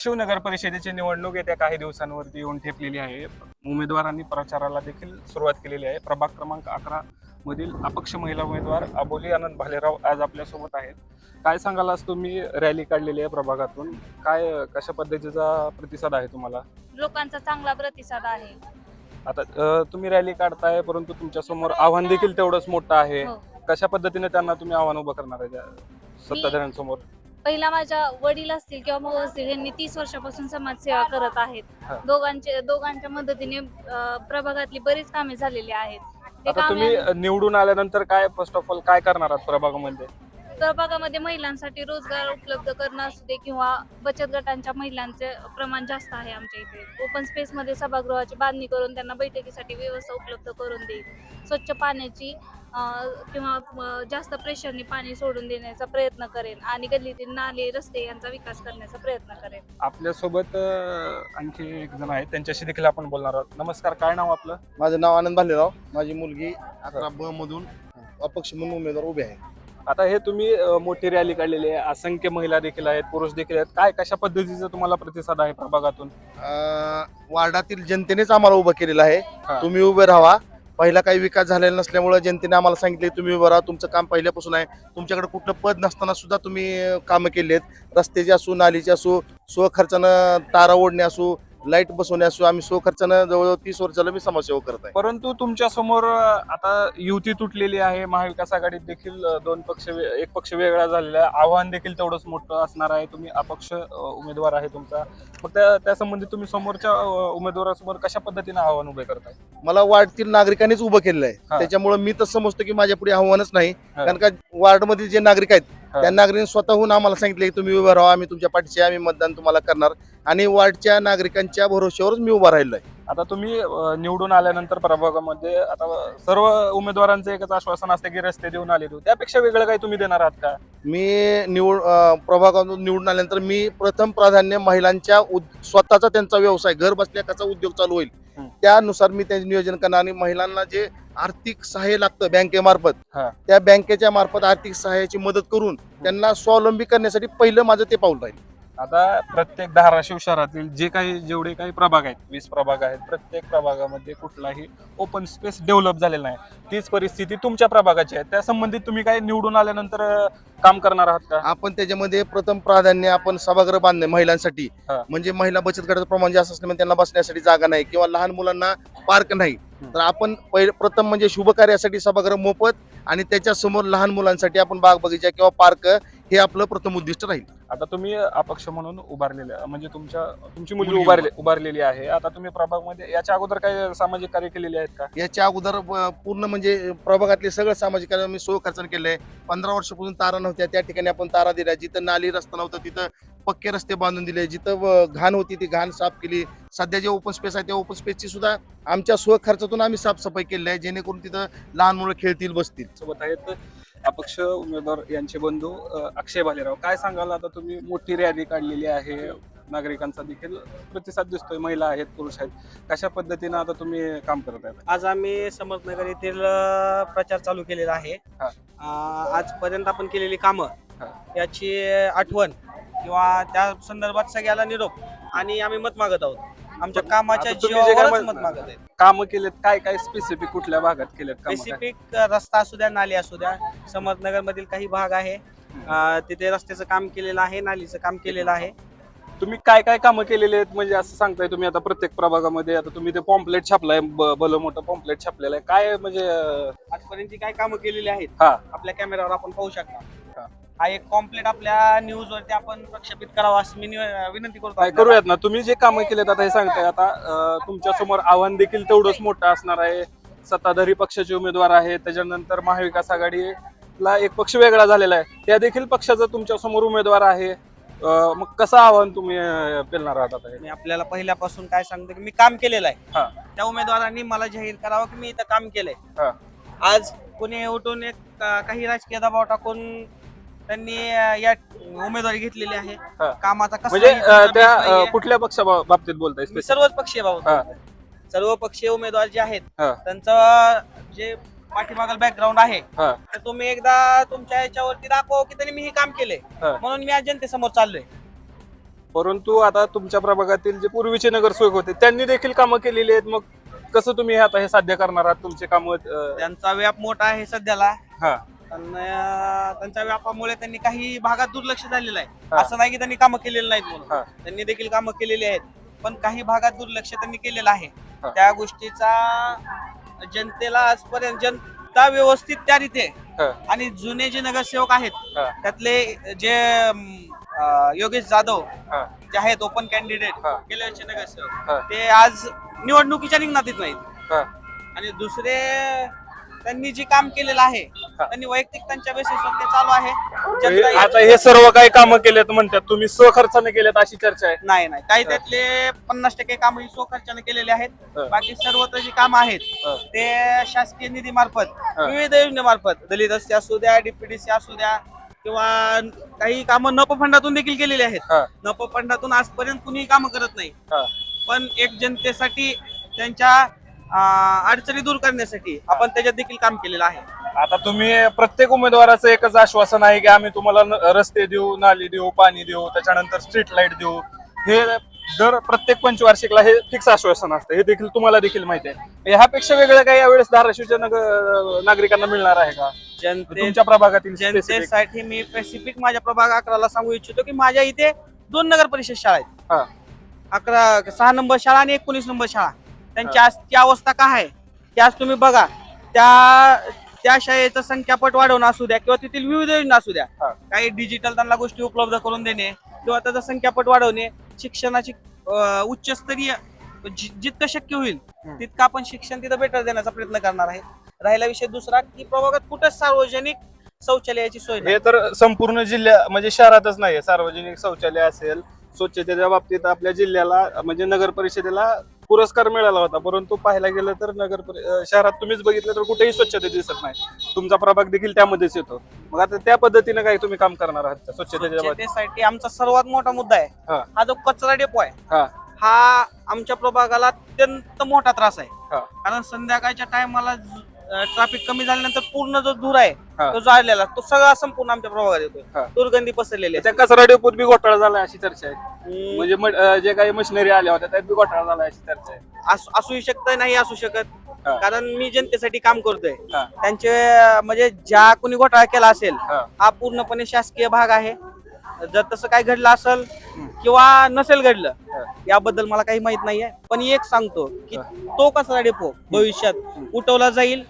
शिवनगर परिषदेची निवडणूक येत्या काही दिवसांवरती येऊन ठेपलेली आहे. उमेदवारांनी प्रचाराला देखील सुरुवात केलेली आहे. प्रभाग क्रमांक अकरा मधील अपक्ष महिला उमेदवार अबोली आनंद भालेराव आज आपल्यासोबत आहेत. काय सांगाल आज तुम्ही? रॅली काढलेली आहे प्रभागातून. काय कशा पद्धतीचा प्रतिसाद आहे तुम्हाला? लोकांचा चांगला प्रतिसाद आहे. आता तुम्ही रॅली काढताय परंतु तुमच्यासमोर आव्हान देखील तेवढंच मोठं आहे. हो. कशा पद्धतीने त्यांना तुम्ही आव्हान उभं करणार आहे सत्ताधाऱ्यांसमोर? पहिला माझ्या वडील असतील किंवा भाऊ असतील यांनी तीस वर्षापासून समाजसेवा करत आहेत. हा. दोघांचे दोघांच्या मदतीने अं, प्रभागातली बरीच कामे झालेली आहेत. ते आता कामे तुम्ही निवडून आल्यानंतर काय फर्स्ट ऑफ ऑल काय करणार आहात प्रभागामध्ये? प्रभागामध्ये महिलांसाठी रोजगार उपलब्ध करणं असू दे किंवा बचत गटांच्या महिलांचे प्रमाण जास्त आहे आमच्या इथे. ओपन स्पेस मध्ये सभागृहाची बांधणी करून त्यांना बैठकीसाठी व्यवस्था उपलब्ध करून देईल. स्वच्छ पाण्याची किंवा जास्त प्रेशरने पाणी सोडून देण्याचा प्रयत्न करेन आणि गल्लीतील नाले रस्ते यांचा विकास करण्याचा प्रयत्न करेन. आपल्यासोबत आणखी एक जण आहेत. त्यांच्याशी देखील आपण बोलणार आहोत. नमस्कार काय नाव आपलं? माझं नाव आनंद भालेराव. माझी मुलगी अकरा ब मधून अपक्ष म्हणून उमेदवार उभे आहे. आता हे तुम्ही मोठी रॅली काढलेली आहे. असंख्य महिला देखील आहेत पुरुष देखील आहेत. काय कशा पद्धतीचा तुम्हाला प्रतिसाद आहे प्रभागातून? वार्डातील जनतेनेच आम्हाला उभं केलेलं आहे. तुम्ही उभे राहा. पहिला काही विकास झालेला नसल्यामुळे जनतेने आम्हाला सांगितले तुम्ही उभं राहा. तुमचं काम पहिल्यापासून आहे. तुमच्याकडे कुठलं पद नसताना सुद्धा तुम्ही कामं केली आहेत रस्त्याची असू नालीची असू स्वखर्चानं तारा ओढणे असू लाइट बसवणे असू आम्ही स्वखर्चानं जवळजवळ तीस वर्षाला मी समाजसेवा करत आहे परंतु तुमच्यासमोर आता युती तुटलेली आहे महाविकास आघाडीत देखील दोन पक्ष एक पक्ष वेगळा झालेला आहे आव्हान देखील तेवढंच मोठं असणार आहे तुम्ही अपक्ष उमेदवार आहे तुमचा मग त्या त्या संबंधी तुम्ही समोरच्या उमेदवारासमोर कशा पद्धतीने आव्हान उभे करताय मला वार्डतील नागरिकांनीच उभं केलेलं आहे. त्याच्यामुळे मी तर समजतो की माझ्या पुढे आव्हानच नाही. कारण का वार्डमधील जे नागरिक आहेत. त्या नागरिकांनी स्वतःहून आम्हाला सांगितले की तुम्ही उभं राहा आम्ही तुमच्या पाठीशी आम्ही मतदान तुम्हाला करणार. आणि वार्डच्या नागरिकांच्या भरोश्यावरच मी उभा राहिलो आहे आता तुम्ही निवडून आल्यानंतर प्रभागामध्ये आता सर्व उमेदवारांचं एकच आश्वासन असते की रस्ते देऊन आले त्यापेक्षा वेगळं काही तुम्ही देणार आहात का? मी निवड प्रभागातून निवडून आल्यानंतर मी प्रथम प्राधान्य महिलांच्या स्वतःचा त्यांचा व्यवसाय घर बसल्या कसा उद्योग चालू होईल. त्यानुसार मी त्यांचे नियोजन करणार आणि महिलांना जे आर्थिक सहाय्य लागतं बँकेमार्फत हा. त्या बँकेच्या मार्फत आर्थिक सहाय्याची मदत करून त्यांना स्वावलंबी करण्यासाठी पहिलं माझं ते पाऊल राहील आता प्रत्येक धाराशिव शहरातील जे काही जेवढे काही प्रभाग आहेत वीस प्रभाग आहेत प्रत्येक प्रभागामध्ये कुठलाही ओपन स्पेस डेव्हलप झालेला नाही. तीच परिस्थिती तुमच्या प्रभागाची आहे. त्या संबंधित तुम्ही काही निवडून आल्यानंतर काम करणार आहात का? आपण त्याच्यामध्ये प्रथम प्राधान्य आपण सभागृह बांधणे महिलांसाठी. हा. म्हणजे महिला बचत गटाचं प्रमाण जास्त असल्यामुळे त्यांना बसण्यासाठी जागा नाही किंवा लहान मुलांना पार्क नाही. तर आपण पहिले प्रथम म्हणजे शुभ कार्यासाठी सभागृह मोफत आणि त्याच्यासमोर लहान मुलांसाठी आपण बाग बगीचा किंवा पार्क हे आपलं प्रथम उद्दिष्ट राहील. आता तुम्ही अपक्ष म्हणून उभारलेले म्हणजे तुमच्या तुमची मुलगी मुलगी उभारले उभारलेली आहे. आता तुम्ही प्रभागमध्ये याच्या अगोदर काही सामाजिक कार्य केलेले आहेत का? याच्या अगोदर अ, पूर्ण म्हणजे प्रभागातले सगळं सामाजिक कार्य मी स्वखर्चाने केलंय पंधरा वर्षापासून तारा नव्हत्या. त्या ठिकाणी आपण तारा दिल्या. जिथं नाली रस्ता नव्हता तिथं पक्के रस्ते बांधून दिले. जिथं अ, घाण होती ती घाण साफ केली. सध्या जे ओपन स्पेस आहे त्या ओपन स्पेसची सुद्धा आमच्या स्वखर्चातून आम्ही साफसफाई केली आहे. जेणेकरून तिथं लहान मुलं खेळतील बसतील. सोबत आहेत अपक्ष उमेदवार यांचे बंधू अक्षय भालेराव. काय सांगाल आता तुम्ही? मोठी रॅली काढलेली आहे. नागरिकांचा देखील प्रतिसाद दिसतोय. महिला आहेत पुरुष आहेत. कशा पद्धतीनं आता तुम्ही काम करत आहेत? आज आम्ही समर्थनगर येथील प्रचार चालू केलेला आहे. हा. आजपर्यंत आपण केलेली कामं हा. याची आठवण किंवा त्या संदर्भात सगळ्याला निरोप आणि आम्ही मत मागत आहोत. आमच्या कामाच्या आता तुम्ही जे काय जीवावरच म्हण- मत मागत आहेत. काम केलेत काय काय स्पेसिफिक कुठल्या भागात केलेत काम? स्पेसिफिक रस्ता असू द्या नाली असू द्या. समर्थनगर मधील काही भाग आहे. अ, तिथे रस्त्याचं काम केलेलं आहे नालीचं काम केलेलं आहे. तुम्ही काय काय कामं केलेली आहेत? म्हणजे असं सांगताय तुम्ही आता प्रत्येक प्रभागामध्ये. आता तुम्ही ते पॉम्पलेट छापलाय ब- भलं मोठं पॉम्पलेट छापलेलं आहे. काय म्हणजे अ, आजपर्यंत जी काही कामं केलेली आहेत हा. आपल्या कॅमेऱ्यावर आपण पाहू. शकता. हा एक कॉम्प्लेट आपल्या न्यूज वरती आपण प्रक्षेपित करावा असं मी निव- विनंती करतो काय. करूयात ना. तुम्ही जे कामं केलेत आता हे सांगताय. आता अं, तुमच्यासमोर आव्हान देखील तेवढंच मोठं असणार आहे. सत्ताधारी पक्षाचे उमेदवार आहेत. त्याच्यानंतर महाविकास आघाडीला एक पक्ष वेगळा झालेला आहे. त्या देखील पक्षाचा तुमच्यासमोर उमेदवार आहे. अं, मग कसं आव्हान तुम्ही अं, पेलणार आहात आता हे? मी आपल्याला पहिल्यापासून काय सांगतो की मी काम केलेलं हा. आहे त्या उमेदवारांनी मला जाहीर करावं की मी इथं काम केलंय. हा. आज कोणी उठून एक अं, काही राजकीय दबाव टाकून त्यांनी या उमेदवारी घेतलेली आहे हा. कामाचा कसलाही म्हणजे अं, त्यांचा त्या base नाहीये. अं, कुठल्या पक्षा बाबतीत बोलताय मी? सर्वच पक्षीय हा. बाबत सर्व पक्षीय उमेदवार जे आहेत हा. त्यांचं जे पाठीमागल बॅकग्राऊंड आहे हा. तर तुम्ही एकदा तुमच्या याच्यावरती दाखवा की त्यांनी मी हे काम केलंय हा. म्हणून मी आज जनतेसमोर चाललोय परंतु आता तुमच्या प्रभागातील जे पूर्वीचे नगरसेवक होते त्यांनी देखील कामं केलेली आहेत मग कसं तुम्ही आता हे साध्य करणार आहात तुमचे कामं अं, त्यांचा व्याप मोठा आहे सध्याला हा त्यांना- त्यांच्या व्यापामुळे त्यांनी काही भागात दुर्लक्ष झालेलं आहे. असं नाही की त्यांनी कामं केलेली नाहीत. म्हणून त्यांनी देखील कामं केलेली आहेत पण काही भागात दुर्लक्ष त्यांनी केलेलं आहे. त्या गोष्टीचा जनतेला आजपर्यंत जनता व्यवस्थित त्या रीते. आणि जुने जे नगरसेवक आहेत. त्यातले जे अं, योगेश जाधव. जे आहेत ओपन कॅन्डिडेट. गेल्याचे नगरसेवक. ते आज निवडणुकीच्या येत नाहीत. आणि दुसरे त्यांनी जे काम केलेलं आहे. त्यांनी वैयक्तिक त्यांच्या बेसिसवर ते चालू आहे आता हे सर्व काही कामं केलेत म्हणतात तुम्ही स्वखर्चाने केलेत अशी चर्चा आहे नाही नाही काही. त्यातले पन्नास टक्के काम ही स्वखर्चाने केलेले आहेत हा. बाकी सर्वत्र जी काम आहेत हा. ते शासकीय निधी मार्फत हा. विविध योजनेमार्फत दलित रस्ते असू द्या डीपीडीसी असू द्या किंवा काही कामं नप फंडातून देखील केलेली आहेत हा. नप फंडातून आजपर्यंत कुणीही कामं करत नाही हा. पण एक जनतेसाठी त्यांच्या अडचणी दूर करण्यासाठी आपण त्याच्यात देखील काम केलेलं आहे. आता तुम्ही प्रत्येक उमेदवाराचं एकच आश्वासन आहे की आम्ही तुम्हाला न- रस्ते देऊ नाली देऊ पाणी देऊ त्याच्यानंतर स्ट्रीट लाइट देऊ. हे दर प्रत्येक पंचवार्षिकला हे फिक्स आश्वासन असतं. हे देखील तुम्हाला देखील माहिती आहे. ह्यापेक्षा वेगळं काही यावेळेस धाराशिवच्या नग- नागरिकांना मिळणार आहे का? जनते तुमच्या प्रभागातील specific? जनतेसाठी मी स्पेसिफिक माझ्या प्रभाग अकराला सांगू इच्छितो की माझ्या इथे दोन नगर परिषद शाळा आहेत. हा. अकरा सहा नंबर शाळा आणि एकोणीस नंबर शाळा. त्यांची आज ती अवस्था काय आहे? ते आज तुम्ही बघा त्या त्या शाळेचं संख्यापट वाढवणं असू द्या किंवा तेथील विविध योजना असू द्या. काही डिजिटल त्यांना गोष्टी उपलब्ध करून देणे किंवा त्याचा संख्यापट वाढवणे शिक्षणाची उच्चस्तरीय जितकं शक्य होईल. तितकं आपण शिक्षण तिथं बेटर देण्याचा प्रयत्न करणार आहे. राहिला विषय दुसरा की प्रभागात कुठंच सार्वजनिक शौचालयाची सोय हे तर संपूर्ण जिल्ह्या म्हणजे शहरातच नाही सार्वजनिक शौचालय असेल स्वच्छतेच्या बाबतीत आपल्या जिल्ह्याला म्हणजे नगर परिषदेला पुरस्कार मिळाला होता परंतु पाहायला गेलं तर नगर शहरात तुम्हीच बघितलं तर कुठेही स्वच्छता दिसत नाही तुमचा प्रभाग देखील त्यामध्येच येतो मग आता त्या पद्धतीने काही तुम्ही काम करणार आहात का स्वच्छतेच्या बाबतीत स्वच्छतेसाठी आमचा सर्वात मोठा मुद्दा आहे हा. हा जो कचरा डेपो आहे हा. हा आमच्या प्रभागाला अत्यंत मोठा त्रास आहे हा. कारण संध्याकाळच्या टायमाला ट्रॅफिक कमी झाल्यानंतर पूर्ण जो धूर आहे हा. तो जाळलेला तो सगळा संपूर्ण आमच्या प्रभागात हा. येतोय दुर्गंधी पसरलेली आहे त्या कचरा डेपोत बी घोटाळा झाला अशी चर्चा आहे हम्म, म्हणजे म- अं, जे काही मशिनरी आल्या होत्या त्यात बी घोटाळा झाला अशी चर्चा आहे असू असू शकतं नाही असू शकत हा. कारण मी जनतेसाठी काम करतोय हा. त्यांचे अं, म्हणजे ज्या कोणी घोटाळा केला असेल हा. हा पूर्णपणे शासकीय भाग आहे जर तसं काय घडलं असेल. किंवा नसेल घडलं हा. याबद्दल मला काही माहीत नाहीये पण एक सांगतो की हा. तो कचरा डेपो भविष्यात उठवला जाईल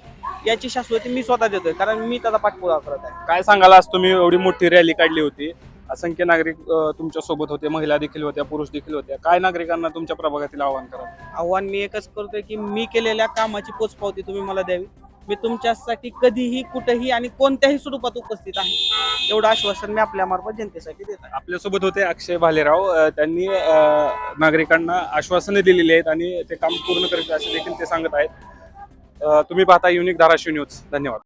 याची शाश्वती मी स्वतः देतोय कारण मी त्याचा पाठपुरावा करत आहे. काय सांगाल आज तुम्ही? एवढी मोठी रॅली काढली होती. असंख्य नागरिक तुमच्यासोबत होते. महिला देखील होत्या पुरुष देखील होत्या. काय नागरिकांना तुमच्या प्रभागातील आवाहन करा आव्हान मी एकच करतोय की मी केलेल्या कामाची पोचपावती तुम्ही मला द्यावी. मी तुमच्यासाठी कधीही कुठेही आणि कोणत्याही स्वरूपात उपस्थित आहे. एवढं आश्वासन मी आपल्या मार्फत जनतेसाठी देत आहे. आपल्यासोबत होते अक्षय भालेराव. अं, त्यांनी अं, नागरिकांना आश्वासने दिलेली आहेत आणि ते काम पूर्ण करीत असे देखील ते सांगत आहेत. तुम्ही पाहता युनिक धाराशिव न्यूज. धन्यवाद.